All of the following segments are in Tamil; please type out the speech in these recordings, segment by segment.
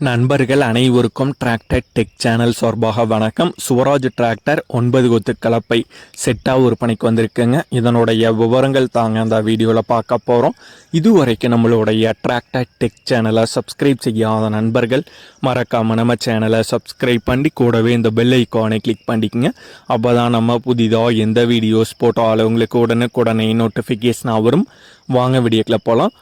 நண்பர்கள் அனைவருக்கும் டிராக்டர் டெக் சேனல் சார்பாக வணக்கம். சுவராஜ் டிராக்டர் ஒன்பது கொத்து கலப்பை செட்டாக விற்பனைக்கு வந்திருக்குங்க. இதனுடைய விவரங்கள் தாங்க அந்த வீடியோவில் பார்க்க போகிறோம் இதுவரைக்கும் நம்மளுடைய டிராக்டர் டெக் சேனலை சப்ஸ்கிரைப் செய்யாத நண்பர்கள் மறக்காம நம்ம சேனலை சப்ஸ்கிரைப் பண்ணி கூடவே இந்த பெல் ஐக்கானை கிளிக் பண்ணிக்கங்க. அப்போ தான் நம்ம புதிதாக எந்த வீடியோஸ் போட்டாலும் உங்களுக்கு உடனுக்குடனே நோட்டிஃபிகேஷனாக வரும். வாங்க வீடியோக்கில் போகலாம்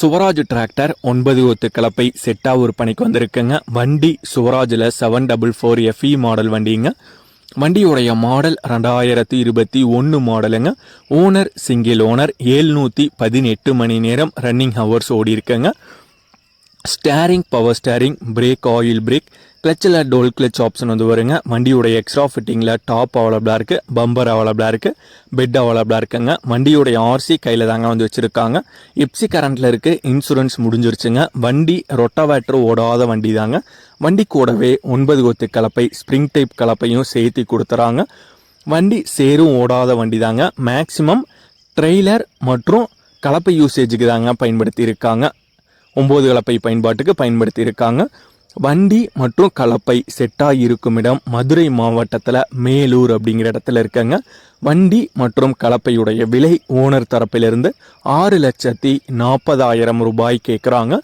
சுவராஜ் டிராக்டர் ஒன்பது ஒத்து கலப்பை செட்டாக விற்பனைக்கு வந்திருக்குங்க. வண்டி சுவராஜில் seven double four FE model வண்டிங்க. வண்டியுடைய மாடல் ரெண்டாயிரத்தி இருபத்தி ஒன்று மாடலுங்க ஓனர் சிங்கிள் ஓனர் ஏழ்நூற்றி பதினெட்டு மணி நேரம் ரன்னிங் ஹவர்ஸ் ஓடி இருக்குங்க steering power steering brake oil brake கிளச்சில் toll clutch option வந்து வருங்க. வண்டியுடைய எக்ஸ்ட்ரா ஃபிட்டிங்கில் டாப் அவைலபிளாக இருக்குது பம்பர் அவைலபிளாக இருக்குது பெட் அவைலபிளாக இருக்குங்க. வண்டியுடைய ஆர்சி கையில் தாங்க வந்து வச்சுருக்காங்க. எப்சி கரண்ட்டில் இருக்குது இன்சூரன்ஸ் முடிஞ்சிருச்சுங்க. வண்டி ரொட்டவேட்டர் ஓடாத வண்டி தாங்க வண்டி கூடவே ஒன்பது கொத்து கலப்பை ஸ்ப்ரிங் டைப் கலப்பையும் சேர்த்து கொடுத்துறாங்க. வண்டி சேரும் ஓடாத வண்டி தாங்க மேக்ஸிமம் ட்ரெய்லர் மற்றும் கலப்பை யூசேஜுக்கு தாங்க பயன்படுத்தி இருக்காங்க. ஒம்பது கலப்பை பயன்பாட்டுக்கு பயன்படுத்தி இருக்காங்க வண்டி மற்றும் கலப்பை செட்டாக இருக்கும் இடம் மதுரை மாவட்டத்தில் மேலூர் அப்படிங்கிற இடத்துல இருக்கங்க. வண்டி மற்றும் கலப்பையுடைய விலை ஓனர் தரப்பிலிருந்து ஆறு லட்சத்தி நாற்பதாயிரம் ரூபாய் கேட்குறாங்க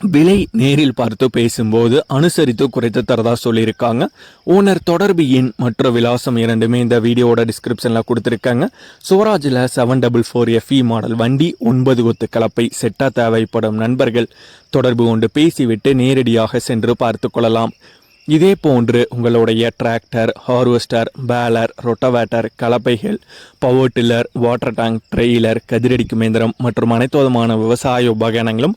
விலை நேரில் பார்த்து பேசும்போது அனுசரித்து குறைத்து தரதா சொல்லியிருக்காங்க. ஓனர் தொடர்பு எண் மற்ற விலாசம் இரண்டுமே இந்த வீடியோட டிஸ்கிரிப்ஷனில் கொடுத்துருக்காங்க. சுவராஜில் seven double four FE model வண்டி ஒன்பது கொத்து கலப்பை செட்டாக தேவைப்படும் நண்பர்கள். தொடர்பு கொண்டு பேசிவிட்டு நேரடியாக சென்று பார்த்து கொள்ளலாம். இதே போன்று உங்களுடைய tractor harvester baler rotavator கலப்பைகள் power tiller water tank trailer கதிரடிக்கும் இயந்திரம் மற்றும் அனைத்து விதமான விவசாய உபகரணங்களும்